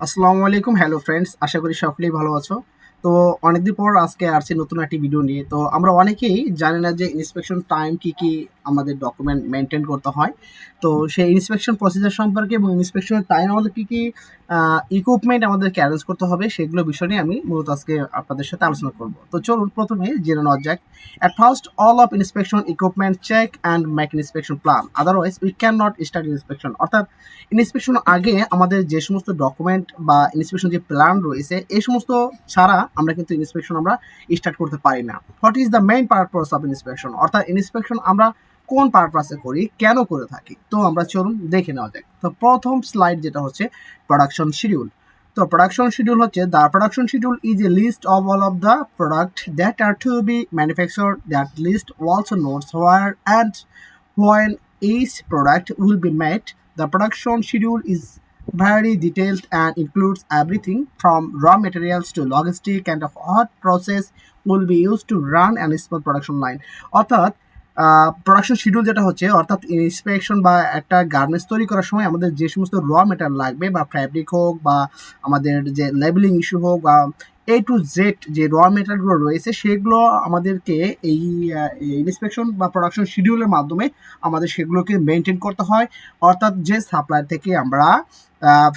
আসসালামু আলাইকুম hello friends আশা করি সকলেই ভালো আছো। তো অনেকদিন পর আজকে আসছি নতুন একটি ভিডিও নিয়ে। তো আমরা অনেকেই জানি না যে ইন্সপেকশন টাইম কি কি আমাদের ডকুমেন্ট মেনটেন করতে হয়। তো সেই ইন্সপেকশন প্রসিজার সম্পর্কে এবং ইন্সপেকশন টাইম আমাদের কী কী ইকুইপমেন্ট আমাদেরকে অ্যারেঞ্জ করতে হবে সেগুলো বিষয় নিয়ে আমি মূলত আজকে আপনাদের সাথে আলোচনা করব। তো চলুন প্রথমে জেনে নেওয়া যাক। At first all of inspection equipment check and make inspection plan otherwise we can not start inspection অর্থাৎ ইন্সপেকশন আগে আমাদের যে সমস্ত ডকুমেন্ট বা ইন্সপেকশন যে প্ল্যান রয়েছে এই সমস্ত ছাড়া আমরা কিন্তু ইন্সপেকশন আমরা স্টার্ট করতে পারি না। What is the main purpose of inspection অর্থাৎ ইন্সপেকশন আমরা কোন পারপাসে করি, কেন করে থাকি, তো আমরা চলুন দেখে নেওয়া যাক। তো প্রথম স্লাইড যেটা হচ্ছে প্রোডাকশন শিডিউল তো প্রোডাকশন শিডিউল হচ্ছে the production schedule is a list of all of the product that are to be manufacture that list also notes where and when is product will be made the production schedule is very details and includes everything from raw materials to logistic and of hot process will be use to run and small production line অর্থাৎ production schedule যেটা হচ্ছে, অর্থাৎ inspection বা একটা garments তৈরি করার সময় আমাদের যে সমস্ত র মেটেরিয়াল লাগবে বা ফ্যাব্রিক হোক বা আমাদের যে লেবেলিং ইস্যু হোক বা এ টু জেড যে র মেটেরিয়ালগুলো রয়েছে, সেগুলো আমাদেরকে এই ইন্সপেকশন বা প্রোডাকশন শিডিউলের মাধ্যমে আমাদের সেগুলোকে মেনটেন করতে হয়। অর্থাৎ যে সাপ্লায়ার থেকে আমরা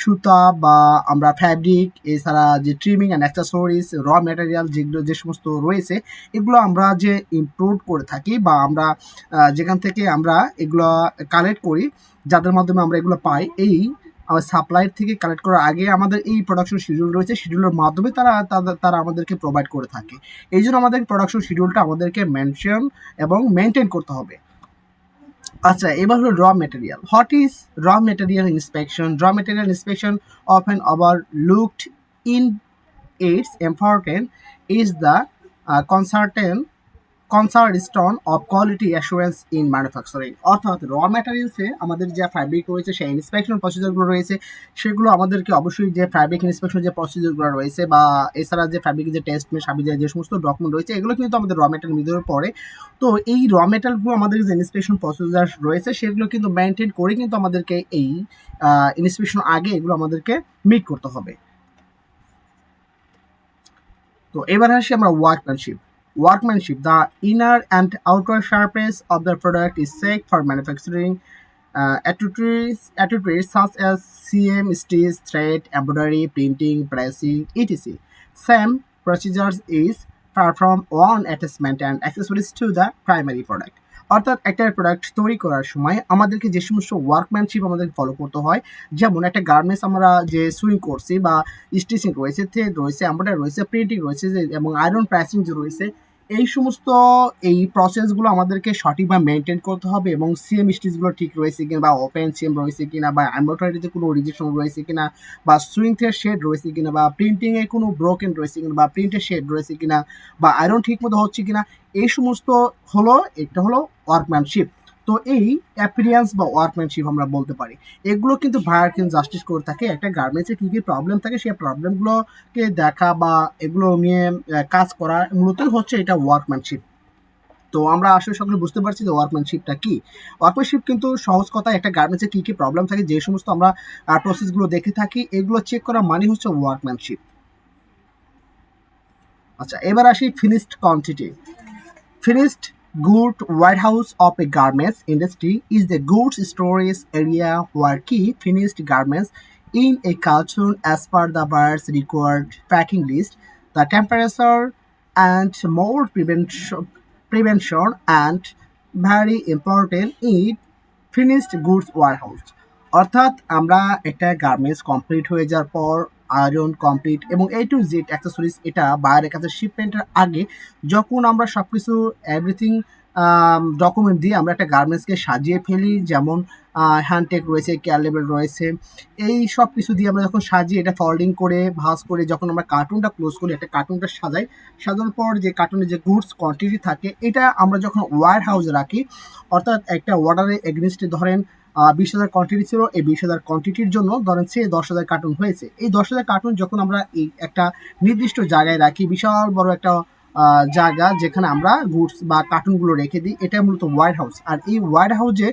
সুতা বা আমরা ফ্যাব্রিক এছাড়া যে trimming and accessories raw material যেগুলো, যে সমস্ত রয়েছে, এগুলো আমরা যে ইমপ্রুভ করে থাকি বা আমরা যেখান থেকে আমরা এগুলো কালেক্ট করি, যাদের মাধ্যমে আমরা এগুলো পাই, এই সাপ্লাইয়ের থেকে কালেক্ট করার আগে আমাদের এই প্রোডাকশন শিডিউল রয়েছে শিডিউলের মাধ্যমে তারা তারা আমাদেরকে প্রোভাইড করে থাকে। এই জন্য আমাদের প্রোডাকশন শিডিউলটা আমাদেরকে মেনশন এবং মেনটেন করতে হবে। আচ্ছা এবার হলো raw material what is raw material inspection raw material inspection of an overlooked in its important is the cornerstone cornerstone of quality assurance in manufacturing. অর্থাৎ র ম্যাটেরিয়ালসে আমাদের যে ফ্যাব্রিক রয়েছে, সেই ইন্সপেকশন প্রসিজারগুলো রয়েছে, সেগুলো আমাদেরকে অবশ্যই যে ফ্যাব্রিক ইন্সপেকশন যে প্রসিজারগুলো রয়েছে বা এছাড়া যে ফ্যাব্রিকের যে টেস্ট সাবি যে সমস্ত ডকুমেন্ট রয়েছে, এগুলো কিন্তু আমাদের র মেটেরিয়াল ভিতরে পড়ে তো এই র মেটেরিয়ালগুলো আমাদের যে ইন্সপেকশন প্রসিজার রয়েছে, সেগুলো কিন্তু মেনটেন করে কিন্তু আমাদেরকে এই ইন্সপেকশন আগে এগুলো আমাদেরকে মিট করতে হবে। তো এবার আসি আমরা workmanship workmanship the inner and outer surface of the product is safe for manufacturing uh, attributes, attributes such as cm stitch thread embroidery printing pressing etc same procedures is performed on attachment and accessories to the primary product অর্থাৎ একটা product তৈরি করার সময় আমাদেরকে যে সমস্ত workmanship আমাদের follow করতে হয় যেমন একটা গার্মেন্টস আমরা যে সুইং করছি বা স্টিচিং রয়েছে থ্রেড রয়েছে এম্ব্রয়ডারি রয়েছে প্রিন্টিং রয়েছে এবং আয়রন প্রেসিং যে রয়েছে এই সমস্ত এই প্রসেসগুলো আমাদেরকে সঠিকভাবে মেনটেন করতে হবে এবং সিএম স্টিচগুলো ঠিক রয়েছে কিনা বা ওপেন সিএম রয়েছে কিনা বা এমব্রয়ডারিতে কোনো রিজেকশন রয়েছে কিনা বা সুইং শেড রয়েছে কিনা বা প্রিন্টিংয়ে কোনো ব্রোকেন রয়েছে কিনা বা প্রিন্টের শেড রয়েছে কিনা বা আয়রন ঠিক মতো হচ্ছে কিনা, এই সমস্ত হলো, একটা হলো ওয়ার্কম্যানশিপ তো এই অ্যাপিরিয়েন্স বা ওয়ার্কম্যানশিপ আমরা বলতে পারি। এগুলো কিন্তু ভায়ার কিন্তু জাস্টিস করে থাকে। একটা গার্মেন্টসে কী কী প্রবলেম থাকে, সেই প্রবলেমগুলোকে দেখা বা এগুলো নিয়ে কাজ করা মূলতই হচ্ছে এটা ওয়ার্কম্যানশিপ তো আমরা আসলে সকলে বুঝতে পারছি যে ওয়ার্কম্যানশিপটা কি। ওয়ার্কম্যানশিপ কিন্তু সহজ কথা একটা গার্মেন্টসে কী কী প্রবলেম থাকে, যে সমস্ত আমরা প্রসেসগুলো দেখে থাকি, এগুলো চেক করা মানে হচ্ছে ওয়ার্কম্যানশিপ আচ্ছা এবার আসি finished quantity Finished good warehouse of a garments industry is the goods storage area where key finished garments in a carton as per the buyer's required packing list, the temperature and mold prevention, prevention and very important in finished goods warehouse. অর্থাৎ আমরা একটা garments complete হয়ে যাওয়ার পর iron complete এবং এই to Z accessories এটা বাইরের কাছে শিপমেন্টের আগে যখন আমরা সব কিছু এভরিথিং ডকুমেন্ট দিয়ে আমরা একটা গার্মেন্টসকে সাজিয়ে ফেলি, যেমন হ্যান্ডটেক রয়েছে কেয়ার লেবেল রয়েছে। এই সব কিছু দিয়ে আমরা যখন সাজিয়ে এটা ফল্ডিং করে, ভাঁজ করে, যখন আমরা কার্টুনটা ক্লোজ করি, একটা কার্টুনটা সাজাই, সাজানোর পর যে কার্টুনের যে গুডস কোয়ান্টিটি থাকে, এটা আমরা যখন ওয়ার হাউসে রাখি, অর্থাৎ একটা অর্ডারে এগেনস্টে ধরেন বিশ হাজার কোয়ান্টিটি ছিল, এই বিশ হাজার কোয়ান্টিটির জন্য ধরেন সে দশ হাজার কার্টুন হয়েছে। এই দশ হাজার কার্টুন যখন আমরা এই একটা নির্দিষ্ট জায়গায় রাখি, বিশাল বড় একটা জায়গা যেখানে আমরা গুডস বা কার্টুনগুলো রেখে দিই এটা মূলত ওয়ার হাউস আর এই ওয়ার হাউসে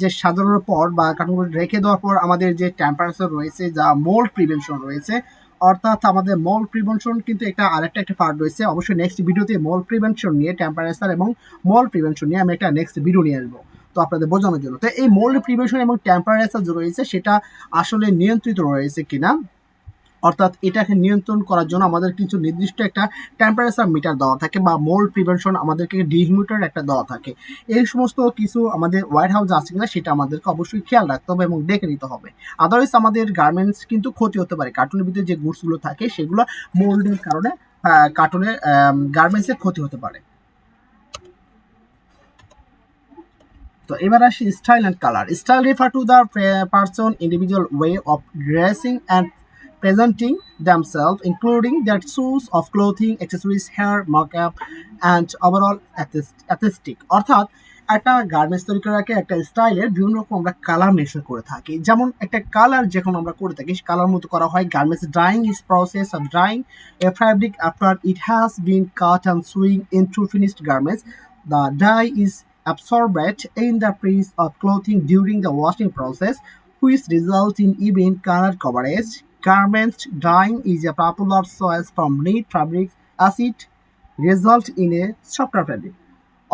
যে সাজানোর পর বা কার্টুনগুলো রেখে দেওয়ার পর আমাদের যে টেম্পারেচার রয়েছে যা মোল্ড প্রিভেনশন রয়েছে, অর্থাৎ আমাদের মল প্রিভেনশন কিন্তু একটা আরেকটা একটা পার্ট রয়েছে। অবশ্যই নেক্সট ভিডিওতে মল প্রিভেনশন নিয়ে টেম্পারেচার এবং মল প্রিভেনশন নিয়ে আমি একটা নেক্সট ভিডিও নিয়ে আসব। তো আপনাদের বোঝানোর জন্য। তো এই মোল্ড প্রিভেনশন এবং টেম্পারেচার যে রয়েছে, সেটা আসলে নিয়ন্ত্রিত রয়েছে কিনা? অর্থাৎ এটাকে নিয়ন্ত্রণ করার জন্য আমাদের কিছু নির্দিষ্ট একটা টেম্পারেচার মিটার দেওয়া থাকে বা মোল্ড প্রিভেনশন আমাদেরকে ডিহিমিটার একটা দেওয়া থাকে। এই সমস্ত কিছু আমাদের হোয়াইট হাউস আছে কিনা সেটা আমাদেরকে অবশ্যই খেয়াল রাখতে হবে এবং দেখে নিতে হবে। আদারওয়াইজ আমাদের গার্মেন্টস কিন্তু ক্ষতি হতে পারে। কার্টুনের ভিতরে যে গুডসগুলো থাকে সেগুলো মোল্ডের কারণে কার্টুনের গার্মেন্টসের ক্ষতি হতে পারে। তো এবার আসি style and colour style refer to the person individual way of dressing and presenting themselves, including their choice of clothing, accessories, hair, makeup, and overall aesthetic. অর্থাৎ একটা গার্মেন্টস তৈরি করার আগে একটা স্টাইলের বিভিন্ন রকম আমরা কালার মেনশন করে থাকি যেমন একটা কালার যখন আমরা করে থাকি কালার মতো করা হয় garments drying is process of drying a fabric after it has been cut and sewing into finished garments the dye is absorbed in the piece of clothing during the washing process, which results in even color coverage. Garment dyeing is a popular source from neat fabrics as it results in a softer fabric.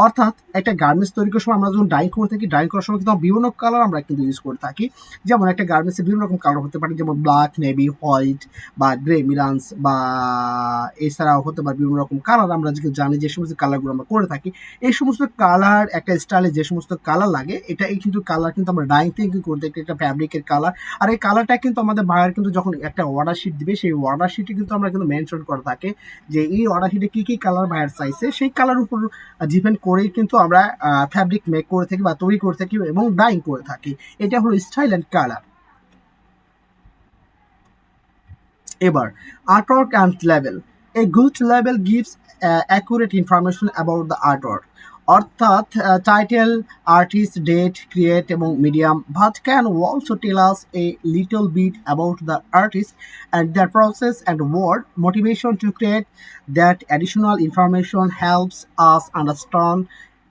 অর্থাৎ একটা garments তৈরি করার সময় আমরা যখন dyeing করে থাকি dyeing করার সময় কিন্তু বিভিন্ন কালার আমরা কিন্তু ইউজ করে থাকি। যেমন একটা গার্মেন্টসে বিভিন্ন রকম কালার হতে পারে, যেমন ব্ল্যাক নেভি হোয়াইট বা গ্রে মিরান্স বা এছাড়াও হতে পারে বিভিন্ন রকম কালার আমরা জানি যে সমস্ত কালারগুলো আমরা করে থাকি, এই সমস্ত কালার একটা স্টাইলে যে সমস্ত কালার লাগে, এটা এই কিন্তু কালার কিন্তু আমরা ডাইং থেকে কিন্তু করে থাকি একটা ফ্যাব্রিকের কালার আর এই কালারটা কিন্তু আমাদের বাইরে কিন্তু যখন একটা অর্ডার শিট দিবে, সেই অর্ডার শিটে কিন্তু আমরা কিন্তু মেনশন করে থাকি যে এই অর্ডার শিটে কী কী কালার বাইরে চাইছে সেই কালার উপর ডিপেন্ড করেই কিন্তু আমরা ফ্যাব্রিক মেক করে থাকি বা তৈরি করে থাকি এবং ডাইং করে থাকি। এটা হলো স্টাইল অ্যান্ড কালার এবার artwork and level a good level gives accurate information about the artwork অর্থাৎ টাইটেল আর্টিস্ট ডেট ক্রিয়েট এবং medium but can also tell us a little bit about the artist and their process and word motivation to create that additional information helps us understand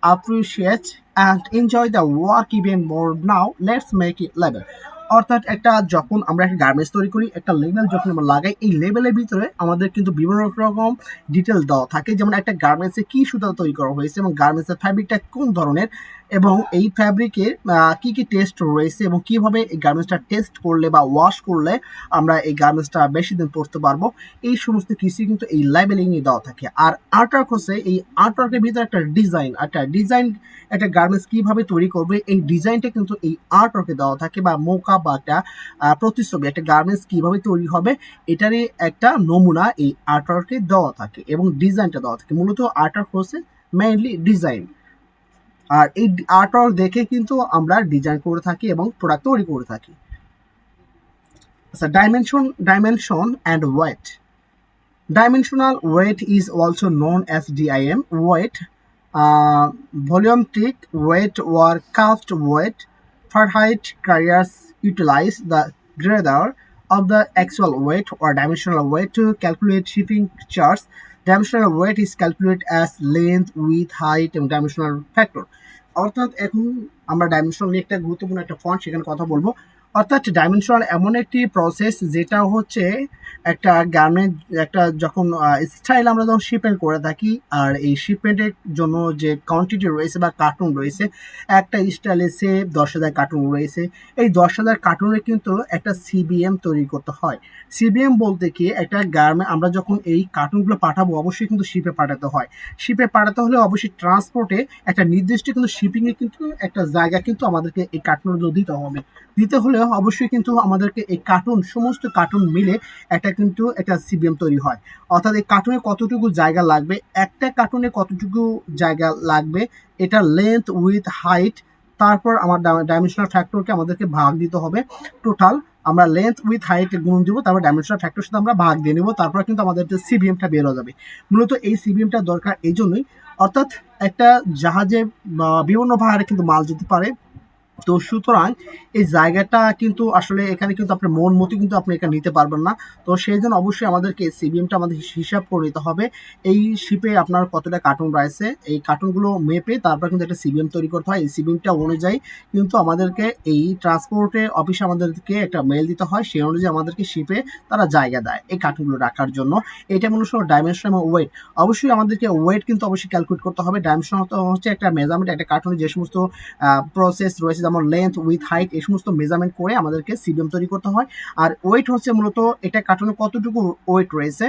appreciate, and enjoy the work even more. Now, let's make it level. অর্থাৎ একটা যখন আমরা একটা garments তৈরি করি, একটা label যখন আমরা লাগাই, এই লেবেলের ভিতরে আমাদের কিন্তু বিভিন্ন রকম ডিটেল দেওয়া থাকে। যেমন একটা গার্মেন্টসে কী সুতা তৈরি করা হয়েছে এবং গার্মেন্টসের ফ্যাব্রিকটা কোন ধরনের এবং এই ফ্যাব্রিকের কি কি টেস্ট রয়েছে এবং কীভাবে এই গার্মেন্টসটা টেস্ট করলে বা ওয়াশ করলে আমরা এই গার্মেন্টসটা বেশি দিন পরতে পারব, এই সমস্ত কিছু কিন্তু এই লাইবেলিং লেবেলিংয়ে দেওয়া থাকে। আর আর্টওয়ার্ক হচ্ছে এই আর্টওয়ার্কের ভিতরে একটা ডিজাইন একটা ডিজাইন একটা গার্মেন্টস কীভাবে তৈরি করবে, এই ডিজাইনটা কিন্তু এই আর্টওয়ার্কে দেওয়া থাকে বা মৌকা বা একটা প্রতিচ্ছবি, একটা গার্মেন্টস কীভাবে তৈরি হবে, এটারই একটা নমুনা এই আর্টওয়ার্কে দেওয়া থাকে এবং ডিজাইনটা দেওয়া থাকে। মূলত আর্টওয়ার্ক হচ্ছে মেইনলি ডিজাইন আর এই আর্টওয়ার্ক দেখে কিন্তু আমরা ডিজাইন করে থাকি এবং প্রোডাক্ট তৈরি করে থাকি। আচ্ছা dimension dimension and weight dimensional weight is also known as DIM weight volumetric weight or cast weight freight carriers utilize the greater of the actual weight or dimensional weight to calculate shipping charge Dimensional weight is calculated as length, width, height এবং dimensional factor. অর্থাৎ এখন আমরা dimensional নিয়ে একটা গুরুত্বপূর্ণ একটা font সেখানে কথা বলব অর্থাৎ ডাইমেনশনাল এমন একটি প্রসেস যেটা হচ্ছে একটা গার্মেন্ট একটা যখন স্টাইল আমরা যখন শিপমেন্ট করে থাকি, আর এই শিপমেন্টের জন্য যে কোয়ান্টিটি রয়েছে বা কার্টুন রয়েছে, একটা স্টাইলে সে দশ হাজার কার্টুন রয়েছে। এই দশ হাজার কার্টুনের কিন্তু একটা সিবিএম তৈরি করতে হয়। সিবিএম বলতে কি, একটা গার্মেন্ট আমরা যখন এই কার্টুনগুলো পাঠাবো, অবশ্যই কিন্তু শিপে পাঠাতে হয়। শিপে পাঠাতে হলে অবশ্যই ট্রান্সপোর্টে একটা নির্দিষ্ট কিন্তু শিপিংয়ে কিন্তু একটা জায়গা কিন্তু আমাদেরকে এই কার্টুনগুলো দিতে হবে। দিতে হলে অবশ্যই কিন্তু আমাদেরকে এই কার্টুন সমস্ত কার্টুন মিলে একটা কিন্তু একটা সিবিএম তৈরি হয়। অর্থাৎ এই কার্টুনে কতটুকু জায়গা লাগবে, একটা কার্টুনে কতটুকু জায়গা লাগবে এটা লেন্থ উইথ হাইট তারপর আমার ডাইমেনশনাল ফ্যাক্টরকে আমাদেরকে ভাগ দিতে হবে। টোটাল আমরা লেন্থ উইথ হাইট গুণ দিব, তারপর ডাইমেনশনাল ফ্যাক্টর সাথে আমরা ভাগ দিয়ে নেব, তারপর কিন্তু আমাদের যে সিবিএমটা বের যাবে। মূলত এই সিবিএমটা দরকার এই জন্যই। অর্থাৎ একটা জাহাজে বিভিন্ন ভাড়ে কিন্তু মাল যেতে পারে তো সুতরাং এই জায়গাটা কিন্তু আসলে এখানে কিন্তু আপনার মন মতো কিন্তু আপনি এখানে নিতে পারবেন না। তো সেই জন্য অবশ্যই আমাদেরকে সিবিএমটা আমাদের হিসাব করে নিতে হবে। এই শিপে আপনার কতটা কার্টুন রয়েছে, এই কার্টুনগুলো মেপে তারপর কিন্তু একটা সিবিএম তৈরি করতে হয়। এই সিবিএমটা অনুযায়ী কিন্তু আমাদেরকে এই ট্রান্সপোর্টে অফিসে আমাদেরকে একটা মেল দিতে হয়। সেই অনুযায়ী আমাদেরকে শিপে তারা জায়গা দেয় এই কার্টুনগুলো রাখার জন্য। এটা মূলত ডাইমেনশন এবং ওয়েট অবশ্যই আমাদেরকে ওয়েট কিন্তু অবশ্যই ক্যালকুলেট করতে হবে। ডাইমেনশন হচ্ছে একটা মেজারমেন্ট একটা কার্টুনে যে সমস্ত প্রসেস রয়েছে যেমন লেন্থ উইথ হাইট এই সমস্ত মেজারমেন্ট করে আমাদেরকে সিবিএম তৈরি করতে হয়। আর ওয়েট হচ্ছে মূলত এটা কার্টুনে কতটুকু ওয়েট রয়েছে।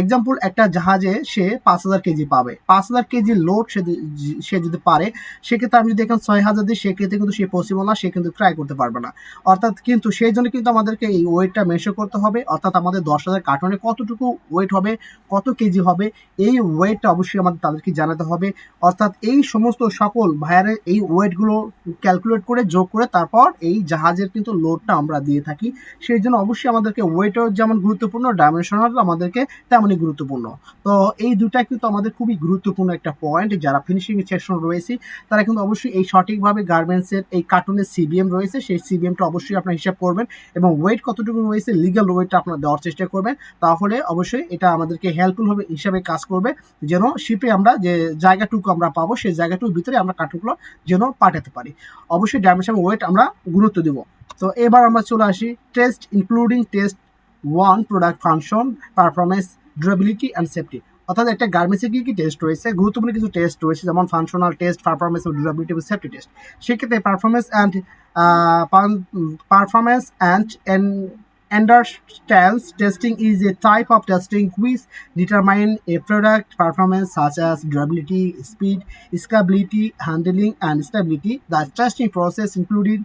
এক্সাম্পল একটা জাহাজে সে পাঁচ হাজার কেজি পাবে। পাঁচ হাজার কেজি লোড সে সে যদি পারে, সেক্ষেত্রে আমি যদি এখানে ছয় হাজার দিই, সেক্ষেত্রে কিন্তু সে পসিবল না, সে কিন্তু ট্রাই করতে পারবে না। অর্থাৎ কিন্তু সেই জন্য কিন্তু আমাদেরকে এই ওয়েটটা মেনশন করতে হবে। অর্থাৎ আমাদের দশ হাজার কার্টনে কতটুকু ওয়েট হবে, কত কেজি হবে, এই ওয়েটটা অবশ্যই আমাদের তাদেরকে জানাতে হবে। অর্থাৎ এই সমস্ত সকল ভাইয়ারের এই ওয়েটগুলো ক্যালকুলেট করে যোগ করে তারপর এই জাহাজের কিন্তু লোডটা আমরা দিয়ে থাকি। সেই জন্য অবশ্যই আমাদেরকে ওয়েটও যেমন গুরুত্বপূর্ণ ডাইমেনশনাল আমাদেরকে তেমনই গুরুত্বপূর্ণ। তো এই দুটা কিন্তু আমাদের খুবই গুরুত্বপূর্ণ একটা পয়েন্ট যারা ফিনিশিং সেকশন রয়েছে, তারা কিন্তু অবশ্যই এই সঠিকভাবে গার্মেন্টসের এই কার্টুনের সিবিএম রয়েছে, সেই সিবিএমটা অবশ্যই আপনার হিসাব করবেন এবং ওয়েট কতটুকু রয়েছে লিগ্যাল ওয়েটটা আপনার দেওয়ার চেষ্টা করবেন। তাহলে অবশ্যই এটা আমাদেরকে হেল্পফুল হবে, হিসাবে কাজ করবে, যেন শিপে আমরা যে জায়গাটুকু আমরা পাবো, সেই জায়গাটুকুর ভিতরে আমরা কার্টুনগুলো যেন পাঠাতে পারি। অবশ্যই ডাইমেনশন ওয়েট আমরা গুরুত্ব দেব। তো এবার আমরা চলে আসি test including test one product function performance durability and safety অর্থাৎ একটা গার্মেন্টসে কী কী টেস্ট রয়েছে? গুরুত্বপূর্ণ কিছু টেস্ট রয়েছে, যেমন ফাংশনাল টেস্ট পারফরমেন্স এবং ডিউরেবিলিটি এবং সেফটি টেস্ট সেক্ষেত্রে performance and performance and understands testing is a type of testing which determine a product performance such as durability, speed, scalability, handling, and stability. The testing process included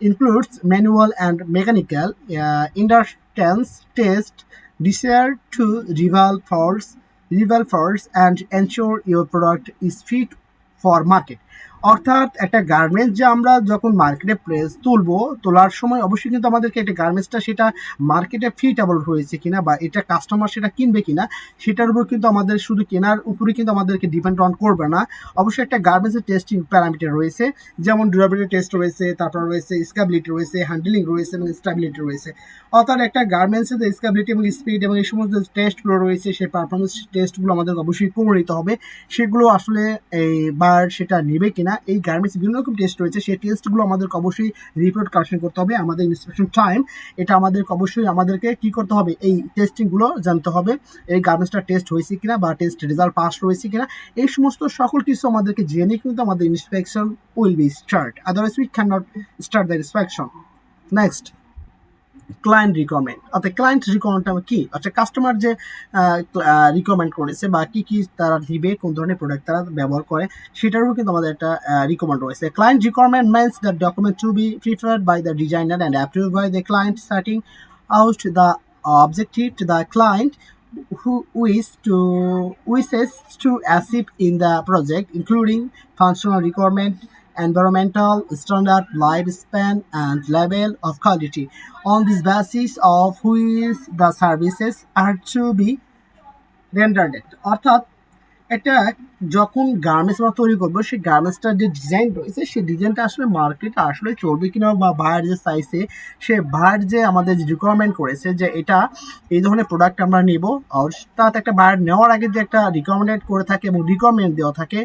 includes manual and mechanical uh, inductance test desired to reveal faults, reveal faults and ensure your product is fit for market. অর্থাৎ একটা garments যে আমরা যখন মার্কেটে press তুলবো, তোলার সময় অবশ্যই কিন্তু আমাদেরকে একটা গার্মেন্টসটা সেটা মার্কেটে ফিটেবল হয়েছে কিনা বা এটা কাস্টমার সেটা কিনবে কিনা, সেটার উপর কিন্তু আমাদের শুধু কেনার উপরে কিন্তু আমাদেরকে ডিপেন্ড অন করবে না। অবশ্যই একটা গার্মেন্টসের টেস্টিং প্যারামিটার রয়েছে, যেমন ডিউরেবিলিটি টেস্ট রয়েছে, তারপর রয়েছে স্ক্যাবিলিটি রয়েছে হ্যান্ডেলিং রয়েছে এবং স্টেবিলিটি রয়েছে। অর্থাৎ একটা গার্মেন্টসের যে স্ক্যাবিলিটি এবং স্পিড এবং এই সমস্ত টেস্টগুলো রয়েছে, সেই পারফরমেন্স টেস্টগুলো আমাদের অবশ্যই করে নিতে হবে। সেগুলো আসলে এই বার সেটা নেবে কিনা এই গার্মেন্টস বিভিন্ন রকম টেস্ট রয়েছে, সেই টেস্টগুলো আমাদেরকে অবশ্যই রিপোর্ট কালেকশন করতে হবে। আমাদের ইন্সপেকশন টাইম এটা আমাদেরকে অবশ্যই আমাদেরকে কি করতে হবে? এই টেস্টিংগুলো জানতে হবে, এই গার্মেন্টসটা টেস্ট হয়েছে কিনা বা টেস্ট রেজাল্ট পাস রয়েছে কিনা। এই সমস্ত সকল কিছু আমাদেরকে জেনে কিন্তু আমাদের inspection will be start otherwise we can not start the inspection next client recommend অর্থাৎ ক্লায়েন্ট রিকমেন্ডটা কি? আচ্ছা কাস্টমার যে রিকমেন্ড করেছে বা কী কী তারা দিবে, কোন ধরনের প্রোডাক্ট তারা ব্যবহার করে সেটারও কিন্তু আমাদের একটা রিকমেন্ড রয়েছে। Client recommend means that document to be preferred by the designer and approve by the client setting out the objective to the client who wish to wishes to achieve in the project including functional requirement environmental standard lifespan and level of quality on this basis of which the services are to be rendered অর্থাৎ এটা যখন garments আমরা তৈরি করব, সেই গার্মেন্টসটার যে design রয়েছে, সেই ডিজাইনটা আসলে মার্কেটে আসলে চলবে কিনা বা ভাইয়ের যে সাইজে সে ভাইয়ের যে আমাদের যে রিকোয়ারমেন্ট করেছে যে এটা এই ধরনের প্রোডাক্ট আমরা নেব আর তাতে একটা বায়ার নেওয়ার আগে যে একটা রিকমেন্ডেড করে থাকে এবং রিকমেন্ড দেওয়া থাকে,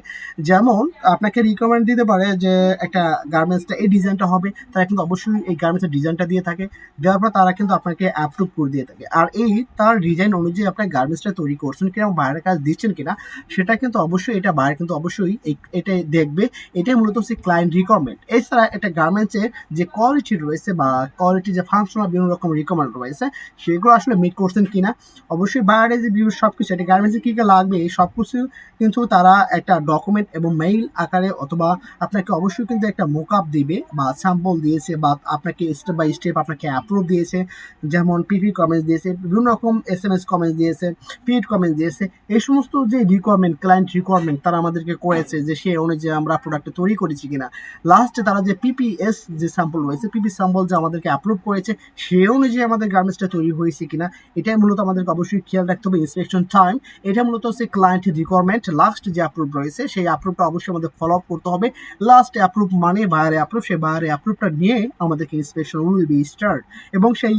যেমন আপনাকে রিকমেন্ড দিতে পারে যে একটা গার্মেন্টসটা এই ডিজাইনটা হবে, তারা কিন্তু অবশ্যই এই গার্মেন্টসের ডিজাইনটা দিয়ে থাকে, দেওয়ার পর তারা কিন্তু আপনাকে অ্যাপ্রুভ করে দিয়ে থাকে। আর এই তার ডিজাইন অনুযায়ী আপনার গার্মেন্টসটা তৈরি করছেন কিনা বাইরের কাজ দিচ্ছেন কিনা, সেটা কিন্তু অবশ্যই এটা বাইরে কিন্তু অবশ্যই এটাই দেখবে। এটাই মূলত হচ্ছে ক্লায়েন্ট রিকমেন্ড এছাড়া একটা গার্মেন্টসের যে কোয়ালিটি রয়েছে বা কোয়ালিটি যে ফাংশনাল বিভিন্ন রকম রিকমেন্ড রয়েছে, সেগুলো আসলে মিট করছেন কিনা, অবশ্যই বাইরে যে বিভিন্ন সব কিছু একটা গার্মেন্টসে কী কী লাগবে, এই সব কিছু কিন্তু তারা একটা ডকুমেন্ট এবং মেইল আকারে অথবা আপনাকে অবশ্যই কিন্তু একটা মোক আপ দিবে বা স্যাম্পল দিয়েছে বা আপনাকে স্টেপ বাই স্টেপ আপনাকে অ্যাপ্রুভ দিয়েছে। যেমন পিপি কমেন্টস দিয়েছে, বিভিন্ন রকম এস এম এস কমেন্টস দিয়েছে পিড কমেন্টস দিয়েছে, এই সমস্ত যে রিকোয়ারমেন্ট ক্লায়েন্ট রিকোয়ারমেন্ট তারা আমাদেরকে করেছে যে সে অনুযায়ী আমরা প্রোডাক্ট তৈরি করেছি কিনা। লাস্টে তারা যে পিপিএস যে স্যাম্পল রয়েছে পিপি স্যাম্পল যে আমাদেরকে অ্যাপ্রুভ করেছে, সে অনুযায়ী আমাদের গার্মেন্টসটা তৈরি হয়েছে কিনা, এটাই মূলত আমাদেরকে অবশ্যই খেয়াল রাখতে হবে ইন্সপেকশন টাইম এটা মূলত হচ্ছে ক্লায়েন্ট রিকোয়ারমেন্ট লাস্ট যে অ্যাপ্রুভ রয়েছে, সেই অ্যাপ্রুভটা অবশ্যই আমাদের ফলো আপ করতে হবে। লাস্ট অ্যাপ্রুভ মানে বাইরে অ্যাপ্রুভ সেই বাইরে অ্যাপ্রুভটা নিয়ে আমাদেরকে ইন্সপেকশন উইল বি স্টার্ট এবং সেই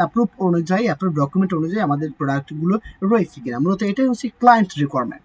অ্যাপ্রুভ অনুযায়ী অ্যাপ্রুভ ডকুমেন্ট অনুযায়ী আমাদের প্রোডাক্টগুলো রয়েছে কিনা। মূলত এটাই হচ্ছে client requirement